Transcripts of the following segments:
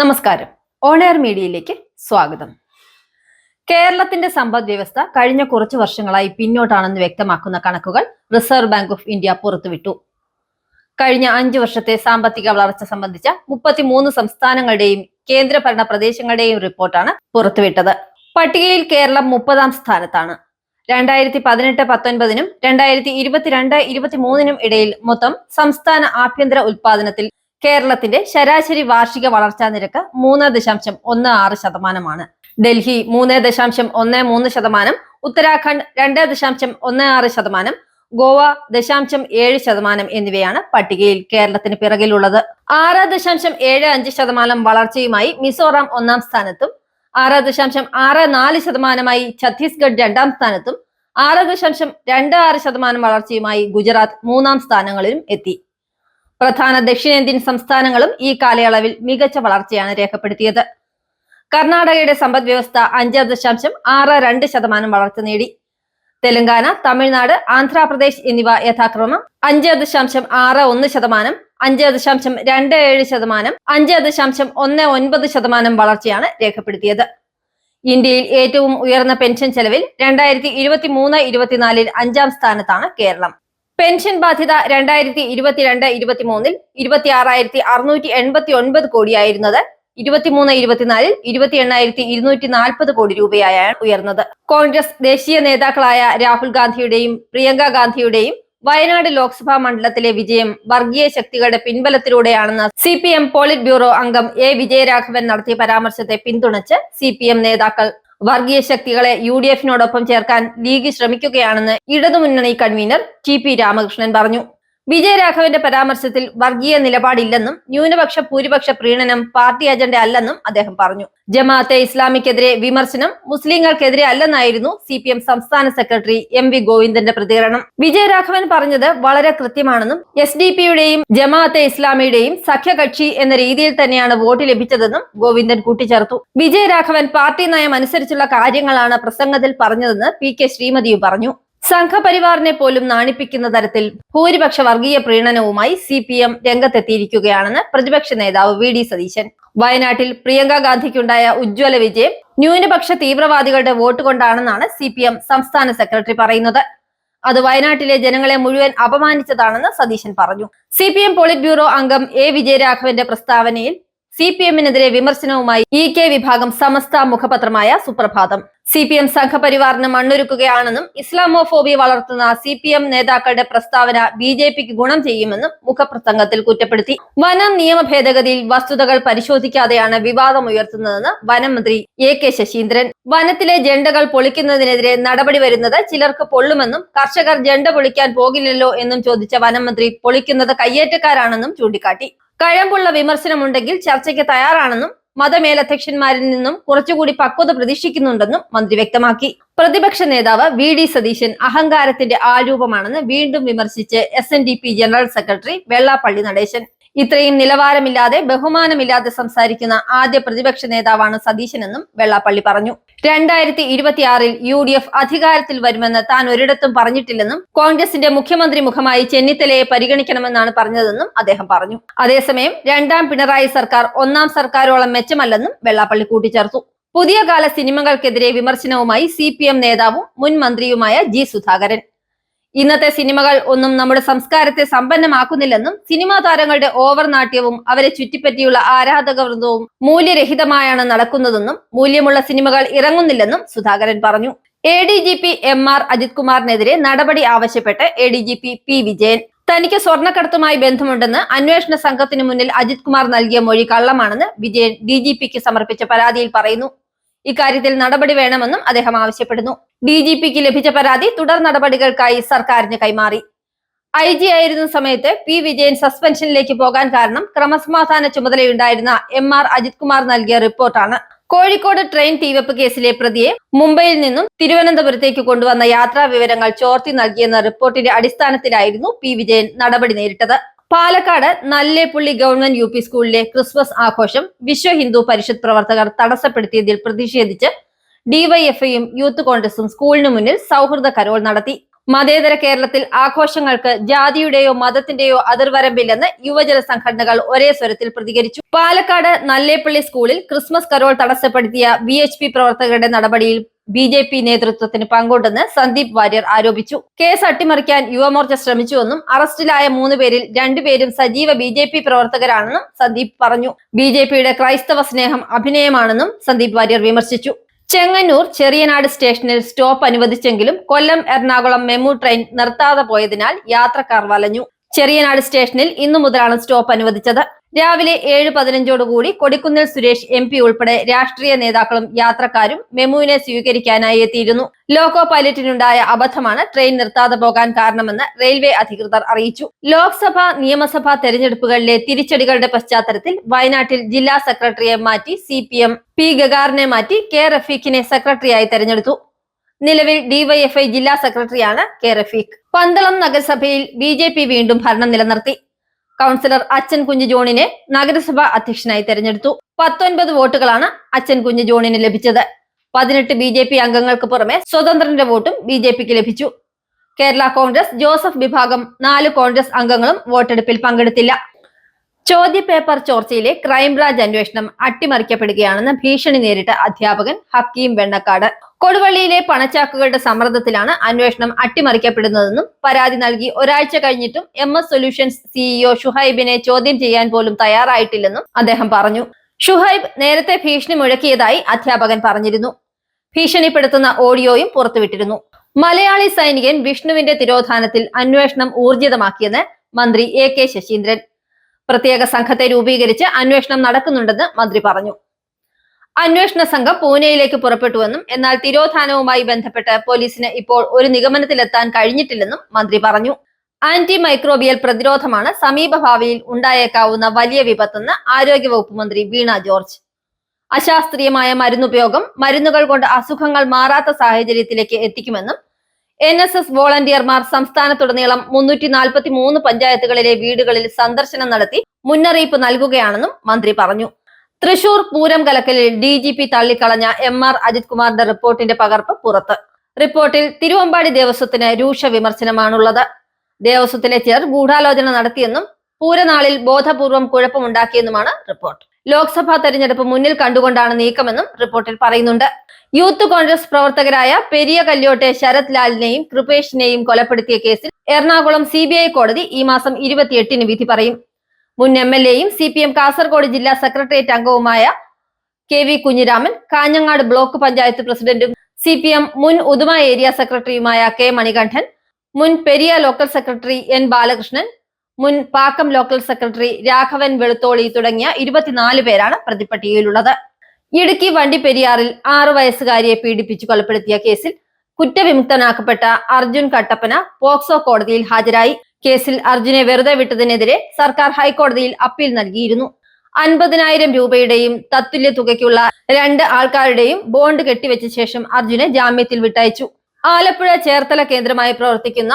നമസ്കാരം. ഓണയർ മീഡിയയിലേക്ക് സ്വാഗതം. കേരളത്തിന്റെ സമ്പദ് വ്യവസ്ഥ കഴിഞ്ഞ കുറച്ച് വർഷങ്ങളായി പിന്നോട്ടാണെന്ന് വ്യക്തമാക്കുന്ന കണക്കുകൾ റിസർവ് ബാങ്ക് ഓഫ് ഇന്ത്യ പുറത്തുവിട്ടു. കഴിഞ്ഞ അഞ്ചു വർഷത്തെ സാമ്പത്തിക വളർച്ച സംബന്ധിച്ച മുപ്പത്തിമൂന്ന് സംസ്ഥാനങ്ങളുടെയും കേന്ദ്രഭരണ പ്രദേശങ്ങളുടെയും റിപ്പോർട്ടാണ് പുറത്തുവിട്ടത്. പട്ടികയിൽ കേരളം മുപ്പതാം സ്ഥാനത്താണ്. രണ്ടായിരത്തി പതിനെട്ട് പത്തൊൻപതിനും രണ്ടായിരത്തി ഇരുപത്തിരണ്ട് ഇരുപത്തിമൂന്നിനും ഇടയിൽ മൊത്തം സംസ്ഥാന ആഭ്യന്തര ഉൽപാദനത്തിൽ കേരളത്തിന്റെ ശരാശരി വാർഷിക വളർച്ചാ നിരക്ക് മൂന്ന് ദശാംശം ഒന്ന് ആറ് ശതമാനമാണ്. ഡൽഹി മൂന്ന് ദശാംശം ഒന്ന് മൂന്ന് ശതമാനം ഉത്തരാഖണ്ഡ് രണ്ട് ദശാംശം ഒന്ന് ആറ് ശതമാനം ഗോവ ദശാംശം ഏഴ് ശതമാനം എന്നിവയാണ് പട്ടികയിൽ കേരളത്തിന് പിറകിലുള്ളത്. ആറ് ദശാംശം ഏഴ് അഞ്ച് ശതമാനം വളർച്ചയുമായി മിസോറാം ഒന്നാം സ്ഥാനത്തും ആറ് ദശാംശം ആറ് നാല് ശതമാനമായി ഛത്തീസ്ഗഡ് രണ്ടാം സ്ഥാനത്തും ആറ് ദശാംശം രണ്ട് ആറ് ശതമാനം വളർച്ചയുമായി ഗുജറാത്ത് മൂന്നാം സ്ഥാനങ്ങളിലും എത്തി. പ്രധാന ദക്ഷിണേന്ത്യൻ സംസ്ഥാനങ്ങളും ഈ കാലയളവിൽ മികച്ച വളർച്ചയാണ് രേഖപ്പെടുത്തിയത്. കർണാടകയുടെ സമ്പദ് വ്യവസ്ഥ അഞ്ച് ദശാംശം ആറ് രണ്ട് ശതമാനം വളർച്ച നേടി. തെലങ്കാന തമിഴ്നാട് ആന്ധ്രാപ്രദേശ് എന്നിവ യഥാക്രമം അഞ്ച് ദശാംശം ആറ് ഒന്ന് ശതമാനം അഞ്ച് ദശാംശം രണ്ട് ഏഴ് ശതമാനം അഞ്ച് ദശാംശം ഒന്ന് ഒൻപത് ശതമാനം വളർച്ചയാണ് രേഖപ്പെടുത്തിയത്. ഇന്ത്യയിൽ ഏറ്റവും ഉയർന്ന പെൻഷൻ ചെലവിൽ രണ്ടായിരത്തി ഇരുപത്തി മൂന്ന് ഇരുപത്തിനാലിൽ അഞ്ചാം സ്ഥാനത്താണ് കേരളം. പെൻഷൻ ബാധ്യത രണ്ടായിരത്തി ഇരുപത്തിരണ്ട് ഇരുപത്തിമൂന്നിൽ ഇരുപത്തി ആറായിരത്തി അറുന്നൂറ്റി എൺപത്തി ഒൻപത് കോടിയായിരുന്നത്. ഇരുപത്തിമൂന്ന് ഇരുപത്തിനാലിൽ ഇരുപത്തി എണ്ണായിരത്തി ഇരുന്നൂറ്റി നാൽപ്പത് കോടി രൂപയായാണ് ഉയർന്നത്. കോൺഗ്രസ് ദേശീയ നേതാക്കളായ രാഹുൽ ഗാന്ധിയുടെയും പ്രിയങ്ക ഗാന്ധിയുടെയും വയനാട് ലോക്സഭാ മണ്ഡലത്തിലെ വിജയം വർഗീയ ശക്തികളുടെ പിൻബലത്തിലൂടെയാണെന്ന് C P M polit bureau അംഗം എ വിജയരാഘവൻ നടത്തിയ പരാമർശത്തെ പിന്തുണച്ച് സി നേതാക്കൾ വർഗീയ ശക്തികളെ യു ഡി എഫിനോടൊപ്പം ചേർക്കാൻ ലീഗ് ശ്രമിക്കുകയാണെന്ന് ഇടതുമുന്നണി കൺവീനർ ടി പി രാമകൃഷ്ണൻ പറഞ്ഞു വിജയരാഘവന്റെ പരാമർശത്തിൽ വർഗീയ നിലപാടില്ലെന്നും ന്യൂനപക്ഷ ഭൂരിപക്ഷ പ്രീണനം പാർട്ടി അജണ്ട അല്ലെന്നും അദ്ദേഹം പറഞ്ഞു. ജമാഅത്തെ ഇസ്ലാമിക്കെതിരെ വിമർശനം മുസ്ലിങ്ങൾക്കെതിരെ അല്ലെന്നായിരുന്നു സി പി എം സംസ്ഥാന സെക്രട്ടറി എം വി ഗോവിന്ദന്റെ പ്രതികരണം. വിജയരാഘവൻ പറഞ്ഞത് വളരെ കൃത്യമാണെന്നും എസ് ഡി പിയുടെയും ജമാഅത്തെ ഇസ്ലാമിയുടെയും സഖ്യകക്ഷി എന്ന രീതിയിൽ തന്നെയാണ് വോട്ട് ലഭിച്ചതെന്നും ഗോവിന്ദൻ കൂട്ടിച്ചേർത്തു. വിജയരാഘവൻ പാർട്ടി നയം അനുസരിച്ചുള്ള കാര്യങ്ങളാണ് പ്രസംഗത്തിൽ പറഞ്ഞതെന്ന് പി കെ ശ്രീമതിയും പറഞ്ഞു. സംഘപരിവാറിനെ പോലും നാണിപ്പിക്കുന്ന തരത്തിൽ ഭൂരിപക്ഷ വർഗീയ പ്രീണനവുമായി സി പി എം രംഗത്തെത്തിയിരിക്കുകയാണെന്ന് പ്രതിപക്ഷ നേതാവ് വി ഡി സതീശൻ. വയനാട്ടിൽ പ്രിയങ്ക ഗാന്ധിക്കുണ്ടായ ഉജ്ജ്വല വിജയം ന്യൂനപക്ഷ തീവ്രവാദികളുടെ വോട്ട് കൊണ്ടാണെന്നാണ് സി പി എം സംസ്ഥാന സെക്രട്ടറി പറയുന്നത്. അത് വയനാട്ടിലെ ജനങ്ങളെ മുഴുവൻ അപമാനിച്ചതാണെന്ന് സതീശൻ പറഞ്ഞു. C P M polit bureau അംഗം എ വിജയരാഘവന്റെ പ്രസ്താവനയിൽ സി പി എമ്മിനെതിരെ വിമർശനവുമായി ഇ കെ വിഭാഗം സമസ്ത മുഖപത്രമായ സുപ്രഭാതം. സി പി എം സംഘപരിവാറിന് മണ്ണൊരുക്കുകയാണെന്നും ഇസ്ലാമോഫോബി വളർത്തുന്ന സി പി എം നേതാക്കളുടെ പ്രസ്താവന ബി ജെ പിക്ക് ഗുണം ചെയ്യുമെന്നും മുഖപ്രസംഗത്തിൽ കുറ്റപ്പെടുത്തി. വനം നിയമ ഭേദഗതിയിൽ വസ്തുതകൾ പരിശോധിക്കാതെയാണ് വിവാദം ഉയർത്തുന്നതെന്ന് വനം മന്ത്രി എ കെ ശശീന്ദ്രൻ. വനത്തിലെ ജണ്ടകൾ പൊളിക്കുന്നതിനെതിരെ നടപടി വരുന്നത് ചിലർക്ക് പൊള്ളുമെന്നും കർഷകർ ജണ്ട പൊളിക്കാൻ പോകില്ലല്ലോ എന്നും ചോദിച്ച വനം മന്ത്രി പൊളിക്കുന്നത് കയ്യേറ്റക്കാരാണെന്നും ചൂണ്ടിക്കാട്ടി. കഴമ്പുള്ള വിമർശനമുണ്ടെങ്കിൽ ചർച്ചയ്ക്ക് തയ്യാറാണെന്നും മതമേലധ്യക്ഷന്മാരിൽ നിന്നും കുറച്ചുകൂടി പക്വത പ്രതീക്ഷിക്കുന്നുണ്ടെന്നും മന്ത്രി വ്യക്തമാക്കി. പ്രതിപക്ഷ നേതാവ് വി ഡി സതീശൻ അഹങ്കാരത്തിന്റെ ആരൂപമാണെന്ന് വീണ്ടും വിമർശിച്ച് S general secretary Vellappally Natesan. ഇത്രയും നിലവാരമില്ലാതെ ബഹുമാനമില്ലാതെ സംസാരിക്കുന്ന ആദ്യ പ്രതിപക്ഷ നേതാവാണ് സതീശനെന്നും വെള്ളാപ്പള്ളി പറഞ്ഞു. രണ്ടായിരത്തി ഇരുപത്തിയാറിൽ യു ഡി എഫ് അധികാരത്തിൽ വരുമെന്ന് താൻ ഒരിടത്തും പറഞ്ഞിട്ടില്ലെന്നും കോൺഗ്രസിന്റെ മുഖ്യമന്ത്രി മുഖമായി ചെന്നിത്തലയെ പരിഗണിക്കണമെന്നാണ് പറഞ്ഞതെന്നും അദ്ദേഹം പറഞ്ഞു. അതേസമയം രണ്ടാം പിണറായി സർക്കാർ ഒന്നാം സർക്കാരോളം മെച്ചമല്ലെന്നും വെള്ളാപ്പള്ളി കൂട്ടിച്ചേർത്തു. പുതിയ കാല സിനിമകൾക്കെതിരെ വിമർശനവുമായി സി നേതാവും മുൻ മന്ത്രിയുമായ ജി സുധാകരൻ. ഇന്നത്തെ സിനിമകൾ ഒന്നും നമ്മുടെ സംസ്കാരത്തെ സമ്പന്നമാക്കുന്നില്ലെന്നും സിനിമാ താരങ്ങളുടെ ഓവർ നാട്യവും അവരെ ചുറ്റിപ്പറ്റിയുള്ള ആരാധക വൃന്ദവും മൂല്യരഹിതമായാണ് നടക്കുന്നതെന്നും മൂല്യമുള്ള സിനിമകൾ ഇറങ്ങുന്നില്ലെന്നും സുധാകരൻ പറഞ്ഞു. A D G P M R Ajith കുമാറിനെതിരെ നടപടി ആവശ്യപ്പെട്ട് A D G P P Vijayan. തനിക്ക് സ്വർണക്കടത്തുമായി ബന്ധമുണ്ടെന്ന് അന്വേഷണ സംഘത്തിന് മുന്നിൽ അജിത് കുമാർ നൽകിയ മൊഴി കള്ളമാണെന്ന് വിജയൻ ഡി ജി പിക്ക് സമർപ്പിച്ച പരാതിയിൽ പറയുന്നു. ഇക്കാര്യത്തിൽ നടപടി വേണമെന്നും അദ്ദേഹം ആവശ്യപ്പെടുന്നു. ഡി ജി പിക്ക് ലഭിച്ച പരാതി തുടർ നടപടികൾക്കായി സർക്കാരിന് കൈമാറി. ഐ ജി ആയിരുന്ന സമയത്ത് പി വിജയൻ സസ്പെൻഷനിലേക്ക് പോകാൻ കാരണം ക്രമസമാധാന ചുമതലയുണ്ടായിരുന്ന എം ആർ അജിത് കുമാർ നൽകിയ റിപ്പോർട്ടാണ്. കോഴിക്കോട് ട്രെയിൻ തീവെപ്പ് കേസിലെ പ്രതിയെ മുംബൈയിൽ നിന്നും തിരുവനന്തപുരത്തേക്ക് കൊണ്ടുവന്ന യാത്രാ വിവരങ്ങൾ ചോർത്തി നൽകിയെന്ന റിപ്പോർട്ടിന്റെ അടിസ്ഥാനത്തിലായിരുന്നു പി വിജയൻ നടപടി നേരിട്ടത്. Palakkad Nallepilly government U P സ്കൂളിലെ ക്രിസ്മസ് ആഘോഷം വിശ്വ ഹിന്ദു പരിഷത്ത് പ്രവർത്തകർ തടസ്സപ്പെടുത്തിയതിൽ പ്രതിഷേധിച്ച് ഡിവൈഎഫ്ഐയും യൂത്ത് കോൺഗ്രസും സ്കൂളിന് മുന്നിൽ സൗഹൃദ കരോൾ നടത്തി. മതേതര കേരളത്തിൽ ആഘോഷങ്ങൾക്ക് ജാതിയുടെയോ മതത്തിന്റെയോ അതിർവരമ്പില്ലെന്ന് യുവജന സംഘടനകൾ ഒരേ സ്വരത്തിൽ പ്രതികരിച്ചു. പാലക്കാട് നല്ലേപ്പള്ളി സ്കൂളിൽ ക്രിസ്മസ് കരോൾ തടസ്സപ്പെടുത്തിയ വി പ്രവർത്തകരുടെ നടപടിയിൽ ബി ജെ പി നേതൃത്വത്തിന് പങ്കുണ്ടെന്ന് സന്ദീപ് വാര്യർ ആരോപിച്ചു. കേസ് അട്ടിമറിക്കാൻ യുവമോർച്ച ശ്രമിച്ചുവെന്നും അറസ്റ്റിലായ മൂന്ന് പേരിൽ രണ്ടുപേരും സജീവ ബി ജെ പി പ്രവർത്തകരാണെന്നും സന്ദീപ് പറഞ്ഞു. ബി ജെ പിയുടെ ക്രൈസ്തവ സ്നേഹം അഭിനയമാണെന്നും സന്ദീപ് വാര്യർ വിമർശിച്ചു. ചെങ്ങന്നൂർ ചെറിയനാട് സ്റ്റേഷനിൽ സ്റ്റോപ്പ് അനുവദിച്ചെങ്കിലും കൊല്ലം എറണാകുളം മെമു ട്രെയിൻ നിർത്താതെ പോയതിനാൽ യാത്രക്കാർ വലഞ്ഞു. ചെറിയനാട് സ്റ്റേഷനിൽ ഇന്നു മുതലാണ് സ്റ്റോപ്പ് അനുവദിച്ചത്. രാവിലെ ഏഴ് പതിനഞ്ചോടുകൂടി കൊടിക്കുന്നിൽ സുരേഷ് എം പി ഉൾപ്പെടെ രാഷ്ട്രീയ നേതാക്കളും യാത്രക്കാരും മെമുവിനെ സ്വീകരിക്കാനായി എത്തിയിരുന്നു. ലോക്കോ പൈലറ്റിനുണ്ടായ അബദ്ധമാണ് ട്രെയിൻ നിർത്താതെ പോകാൻ കാരണമെന്ന് റെയിൽവേ അധികൃതർ അറിയിച്ചു. ലോക്സഭ നിയമസഭാ തെരഞ്ഞെടുപ്പുകളിലെ തിരിച്ചടികളുടെ പശ്ചാത്തലത്തിൽ വയനാട്ടിൽ ജില്ലാ സെക്രട്ടറിയെ മാറ്റി സി പി എം പി ഗഗാറിനെ മാറ്റി കെ റഫീഖിനെ സെക്രട്ടറിയായി തെരഞ്ഞെടുത്തു. നിലവിൽ ഡിവൈഎഫ്ഐ ജില്ലാ സെക്രട്ടറിയാണ് കെ റഫീഖ്. പന്തളം നഗരസഭയിൽ ബി വീണ്ടും ഭരണം നിലനിർത്തി. കൗൺസിലർ അച്ഛൻ കുഞ്ഞു ജോണിനെ നഗരസഭാ അധ്യക്ഷനായി തെരഞ്ഞെടുത്തു. പത്തൊൻപത് വോട്ടുകളാണ് അച്ഛൻ കുഞ്ഞു ജോണിന് ലഭിച്ചത്. പതിനെട്ട് ബി ജെ പി അംഗങ്ങൾക്ക് പുറമെ സ്വതന്ത്രന്റെ വോട്ടും ബി ജെ പിക്ക് ലഭിച്ചു. കേരള കോൺഗ്രസ് ജോസഫ് വിഭാഗം നാല് കോൺഗ്രസ് അംഗങ്ങളും വോട്ടെടുപ്പിൽ പങ്കെടുത്തില്ല. ചോദ്യപേപ്പർ ചോർച്ചയിലെ ക്രൈംബ്രാഞ്ച് അന്വേഷണം അട്ടിമറിക്കപ്പെടുകയാണെന്ന് ഭീഷണി നേരിട്ട അധ്യാപകൻ ഹക്കീം വെണ്ണക്കാട്. കൊടുവള്ളിയിലെ പണച്ചാക്കുകളുടെ സമ്മർദ്ദത്തിലാണ് അന്വേഷണം അട്ടിമറിക്കപ്പെടുന്നതെന്നും പരാതി നൽകി. ഒരാഴ്ച കഴിഞ്ഞിട്ടും എം എസ് സൊല്യൂഷൻസ് സിഇഒ ഷുഹൈബിനെ ചോദ്യം ചെയ്യാൻ പോലും തയ്യാറായിട്ടില്ലെന്നും അദ്ദേഹം പറഞ്ഞു. ഷുഹൈബ് നേരത്തെ ഭീഷണി മുഴക്കിയതായി അധ്യാപകൻ പറഞ്ഞിരുന്നു. ഭീഷണിപ്പെടുത്തുന്ന ഓഡിയോയും പുറത്തുവിട്ടിരുന്നു. മലയാളി സൈനികൻ വിഷ്ണുവിന്റെ തിരോധാനത്തിൽ അന്വേഷണം ഊർജിതമാക്കിയെന്ന് മന്ത്രി എ കെ ശശീന്ദ്രൻ. പ്രത്യേക സംഘത്തെ രൂപീകരിച്ച് അന്വേഷണം നടക്കുന്നുണ്ടെന്ന് മന്ത്രി പറഞ്ഞു. അന്വേഷണ സംഘം പൂനെയിലേക്ക് പുറപ്പെട്ടുവെന്നും എന്നാൽ തിരോധാനവുമായി ബന്ധപ്പെട്ട് പോലീസിന് ഇപ്പോൾ ഒരു നിഗമനത്തിലെത്താൻ കഴിഞ്ഞിട്ടില്ലെന്നും മന്ത്രി പറഞ്ഞു. ആന്റി മൈക്രോബിയൽ പ്രതിരോധമാണ് സമീപഭാവിയിൽ ഉണ്ടായേക്കാവുന്ന വലിയ വിപത്തെന്ന് ആരോഗ്യവകുപ്പ് മന്ത്രി വീണ ജോർജ്. അശാസ്ത്രീയമായ മരുന്നുപയോഗം മരുന്നുകൾ കൊണ്ട് അസുഖങ്ങൾ മാറാത്ത സാഹചര്യത്തിലേക്ക് എത്തിക്കുമെന്നും എൻ എസ് എസ് വോളണ്ടിയർമാർ സംസ്ഥാനത്തുടനീളം മുന്നൂറ്റി നാൽപ്പത്തി മൂന്ന് പഞ്ചായത്തുകളിലെ വീടുകളിൽ സന്ദർശനം നടത്തി മുന്നറിയിപ്പ് നൽകുകയാണെന്നും മന്ത്രി പറഞ്ഞു. തൃശൂർ പൂരം കലക്കലിൽ ഡി ജി പി തള്ളിക്കളഞ്ഞ എം ആർ അജിത് കുമാറിന്റെ റിപ്പോർട്ടിന്റെ പകർപ്പ് പുറത്ത്. റിപ്പോർട്ടിൽ തിരുവമ്പാടി ദേവസ്വത്തിന് രൂക്ഷ വിമർശനമാണുള്ളത്. ദേവസ്വത്തിലെ ചിലർ ഗൂഢാലോചന നടത്തിയെന്നും പൂരനാളിൽ ബോധപൂർവം കുഴപ്പമുണ്ടാക്കിയെന്നുമാണ് റിപ്പോർട്ട്. ലോക്സഭാ തെരഞ്ഞെടുപ്പ് മുന്നിൽ കണ്ടുകൊണ്ടാണ് നീക്കമെന്നും റിപ്പോർട്ടിൽ പറയുന്നുണ്ട്. യൂത്ത് കോൺഗ്രസ് പ്രവർത്തകരായ പെരിയ കല്യോട്ടെ ശരത് ലാലിനെയും കൃപേഷിനെയും കൊലപ്പെടുത്തിയ കേസിൽ എറണാകുളം സി കോടതി ഈ മാസം ഇരുപത്തിയെട്ടിന് വിധി പറയും. മുൻ എം എൽ എയും സി പി എം കാസർഗോഡ് ജില്ലാ സെക്രട്ടേറിയറ്റ് അംഗവുമായ K V Kunhiraman Kanhangad block panchayat പ്രസിഡന്റും സി പി എം മുൻ ഉദുമ ഏരിയ സെക്രട്ടറിയുമായ കെ മണികണ്ഠൻ മുൻ Periya local secretary N Balakrishnan മുൻ പാക്കം ലോക്കൽ സെക്രട്ടറി രാഘവൻ വെളുത്തോളി തുടങ്ങിയ ഇരുപത്തിനാല് പേരാണ് പ്രതിപ്പട്ടികയിലുള്ളത്. ഇടുക്കി വണ്ടിപ്പെരിയാറിൽ ആറു വയസ്സുകാരിയെ പീഡിപ്പിച്ചു കൊലപ്പെടുത്തിയ കേസിൽ കുറ്റവിമുക്തനാക്കപ്പെട്ട അർജുൻ കട്ടപ്പന പോക്സോ കോടതിയിൽ ഹാജരായി. കേസിൽ അർജുനെ വെറുതെ വിട്ടതിനെതിരെ സർക്കാർ ഹൈക്കോടതിയിൽ അപ്പീൽ നൽകിയിരുന്നു. അൻപതിനായിരം രൂപയുടെയും തത്തുല്യ തുകയ്ക്കുള്ള രണ്ട് ആൾക്കാരുടെയും ബോണ്ട് കെട്ടിവെച്ച ശേഷം അർജുനെ ജാമ്യത്തിൽ വിട്ടയച്ചു. ആലപ്പുഴ ചേർത്തല കേന്ദ്രമായി പ്രവർത്തിക്കുന്ന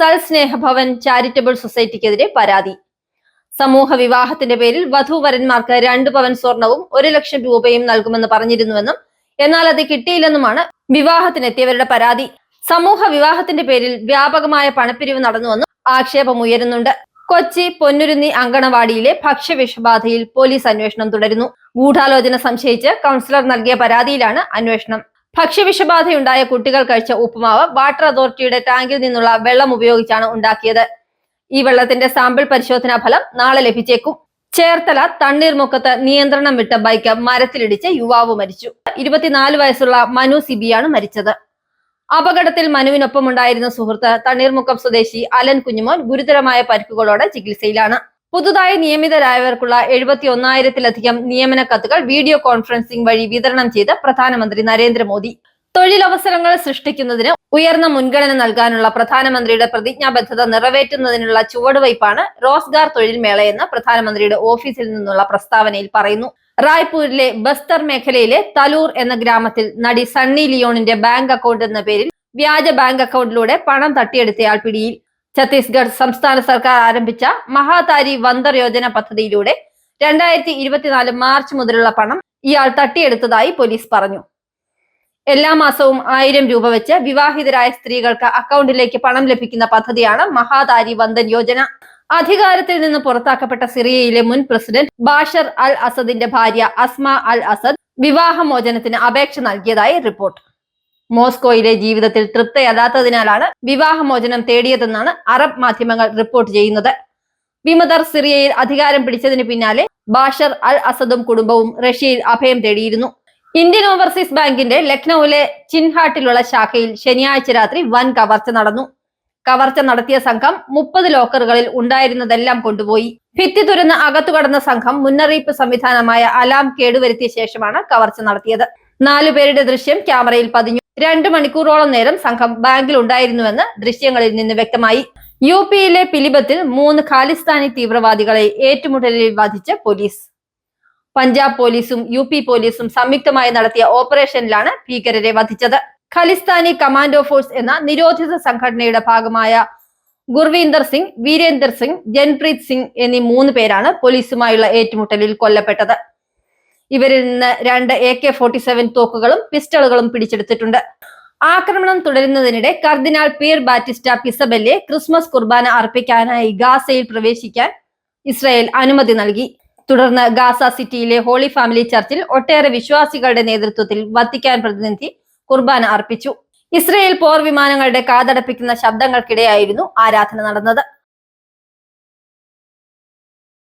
സൽ സ്നേഹഭവൻ ചാരിറ്റബിൾ സൊസൈറ്റിക്കെതിരെ പരാതി. സമൂഹ വിവാഹത്തിന്റെ പേരിൽ വധുവരന്മാർക്ക് രണ്ട് പവൻ സ്വർണവും ഒരു ലക്ഷം രൂപയും നൽകുമെന്ന് പറഞ്ഞിരുന്നുവെന്നും എന്നാൽ അത് കിട്ടിയില്ലെന്നുമാണ് വിവാഹത്തിനെത്തിയവരുടെ പരാതി. സമൂഹ വിവാഹത്തിന്റെ പേരിൽ വ്യാപകമായ പണപ്പിരിവ് നടന്നുവെന്നും ആക്ഷേപമുയരുന്നുണ്ട് കൊച്ചി പൊന്നുരുന്നി അങ്കണവാടിയിലെ ഭക്ഷ്യവിഷബാധയിൽ പോലീസ് അന്വേഷണം തുടരുന്നു. ഗൂഢാലോചന സംശയിച്ച് കൗൺസിലർ നൽകിയ പരാതിയിലാണ് അന്വേഷണം. ഭക്ഷ്യവിഷബാധയുണ്ടായ കുട്ടികൾ കഴിച്ച ഉപ്പുമാവ് വാട്ടർ അതോറിറ്റിയുടെ ടാങ്കിൽ നിന്നുള്ള വെള്ളം ഉപയോഗിച്ചാണ് ഉണ്ടാക്കിയത്. ഈ വെള്ളത്തിന്റെ സാമ്പിൾ പരിശോധനാ ഫലം നാളെ ലഭിച്ചേക്കും. ചേർത്തല തണ്ണീർമുക്കത്ത് നിയന്ത്രണം വിട്ട ബൈക്ക് മരത്തിലിടിച്ച് യുവാവ് മരിച്ചു. ഇരുപത്തിനാല് വയസ്സുള്ള മനു സിബിയാണ് മരിച്ചത്. അപകടത്തിൽ മനുവിനൊപ്പം ഉണ്ടായിരുന്ന സുഹൃത്ത് തണ്ണീർമുക്കം സ്വദേശി അലൻ കുഞ്ഞുമോൻ ഗുരുതരമായ പരിക്കുകളോടെ ചികിത്സയിലാണ്. പുതുതായി നിയമിതരായവർക്കുള്ള എഴുപത്തി ഒന്നായിരത്തിലധികം നിയമന കത്തുകൾ വീഡിയോ കോൺഫറൻസിംഗ് വഴി വിതരണം ചെയ്ത് പ്രധാനമന്ത്രി നരേന്ദ്രമോദി. തൊഴിലവസരങ്ങൾ സൃഷ്ടിക്കുന്നതിന് ഉയർന്ന മുൻഗണന നൽകാനുള്ള പ്രധാനമന്ത്രിയുടെ പ്രതിജ്ഞാബദ്ധത നിറവേറ്റുന്നതിനുള്ള ചുവടുവയ്പാണ് റോസ്ഗാർ തൊഴിൽ മേളയെന്ന് പ്രധാനമന്ത്രിയുടെ ഓഫീസിൽ നിന്നുള്ള പ്രസ്താവനയിൽ പറയുന്നു. റായ്പൂരിലെ ബസ്തർ മേഖലയിലെ തലൂർ എന്ന ഗ്രാമത്തിൽ നടി സണ്ണി ലിയോണിന്റെ ബാങ്ക് അക്കൗണ്ട് എന്ന പേരിൽ വ്യാജ ബാങ്ക് അക്കൗണ്ടിലൂടെ പണം തട്ടിയെടുത്തയാൾ പിടിയിൽ. ഛത്തീസ്ഗഡ് സംസ്ഥാന സർക്കാർ ആരംഭിച്ച മഹാതാരി വന്ദർ യോജന പദ്ധതിയിലൂടെ രണ്ടായിരത്തി ഇരുപത്തിനാല് മാർച്ച് മുതലുള്ള പണം ഇയാൾ തട്ടിയെടുത്തതായി പോലീസ് പറഞ്ഞു. എല്ലാ മാസവും ആയിരം രൂപ വെച്ച് വിവാഹിതരായ സ്ത്രീകൾക്ക് അക്കൗണ്ടിലേക്ക് പണം ലഭിക്കുന്ന പദ്ധതിയാണ് മഹാതാരി വന്ദൻ യോജന. അധികാരത്തിൽ നിന്ന് പുറത്താക്കപ്പെട്ട സിറിയയിലെ മുൻ പ്രസിഡന്റ് ബാഷർ അൽ അസദിന്റെ ഭാര്യ അസ്മ അൽ അസദ് വിവാഹമോചനത്തിന് അപേക്ഷ നൽകിയതായി റിപ്പോർട്ട്. മോസ്കോയിലെ ജീവിതത്തിൽ തൃപ്തയല്ലാത്തതിനാലാണ് വിവാഹമോചനം തേടിയതെന്നാണ് അറബ് മാധ്യമങ്ങൾ റിപ്പോർട്ട് ചെയ്യുന്നത്. വിമതർ സിറിയയിൽ അധികാരം പിടിച്ചതിന് പിന്നാലെ ബാഷർ അൽ അസദും കുടുംബവും റഷ്യയിൽ അഭയം തേടിയിരുന്നു. ഇന്ത്യൻ ഓവർസീസ് ബാങ്കിന്റെ ലക്നൌവിലെ ചിൻഹാട്ടിലുള്ള ശാഖയിൽ ശനിയാഴ്ച രാത്രി വൻ കവർച്ച നടന്നു. കവർച്ച നടത്തിയ സംഘം മുപ്പത് ലോക്കറുകളിൽ ഉണ്ടായിരുന്നതെല്ലാം കൊണ്ടുപോയി. ഭിത്തി തുരന്ന് അകത്തു കടന്ന സംഘം മുന്നറിയിപ്പ് സംവിധാനമായ അലാം കേടുവരുത്തിയ ശേഷമാണ് കവർച്ച നടത്തിയത്. നാലുപേരുടെ ദൃശ്യം ക്യാമറയിൽ പതിഞ്ഞു. രണ്ടു മണിക്കൂറോളം നേരം സംഘം ബാങ്കിൽ ഉണ്ടായിരുന്നുവെന്ന് ദൃശ്യങ്ങളിൽ നിന്ന് വ്യക്തമായി. യു പിയിലെ പിലിബത്തിൽ മൂന്ന് ഖാലിസ്ഥാനി തീവ്രവാദികളെ ഏറ്റുമുട്ടലിൽ വധിച്ച് പോലീസ്. പഞ്ചാബ് പോലീസും യു പി പോലീസും സംയുക്തമായി നടത്തിയ ഓപ്പറേഷനിലാണ് ഭീകരരെ വധിച്ചത്. ഖലിസ്ഥാനി കമാൻഡോ ഫോഴ്സ് എന്ന നിരോധിത സംഘടനയുടെ ഭാഗമായ ഗുർവീന്ദർ സിംഗ് വീരേന്ദർ സിംഗ് ജൻപ്രീത് സിംഗ് എന്നീ മൂന്ന് പേരാണ് പോലീസുമായുള്ള ഏറ്റുമുട്ടലിൽ കൊല്ലപ്പെട്ടത്. ഇവരിൽ നിന്ന് രണ്ട് എ കെ ഫോർട്ടി സെവൻ തോക്കുകളും പിസ്റ്റളുകളും പിടിച്ചെടുത്തിട്ടുണ്ട്. ആക്രമണം തുടരുന്നതിനിടെ കർദിനാൾ പീർ ബാറ്റിസ്റ്റ പിസബല്ലെ ക്രിസ്മസ് കുർബാന അർപ്പിക്കാനായി ഗാസയിൽ പ്രവേശിക്കാൻ ഇസ്രായേൽ അനുമതി നൽകി. തുടർന്ന് ഗാസ സിറ്റിയിലെ ഹോളി ഫാമിലി ചർച്ചിൽ ഒട്ടേറെ വിശ്വാസികളുടെ നേതൃത്വത്തിൽ വത്തിക്കാൻ പ്രതിനിധി കുർബാന അർപ്പിച്ചു. ഇസ്രയേൽ പോർ വിമാനങ്ങളുടെ കാതടപ്പിക്കുന്ന ശബ്ദങ്ങൾക്കിടെയായിരുന്നു ആരാധന നടന്നത്.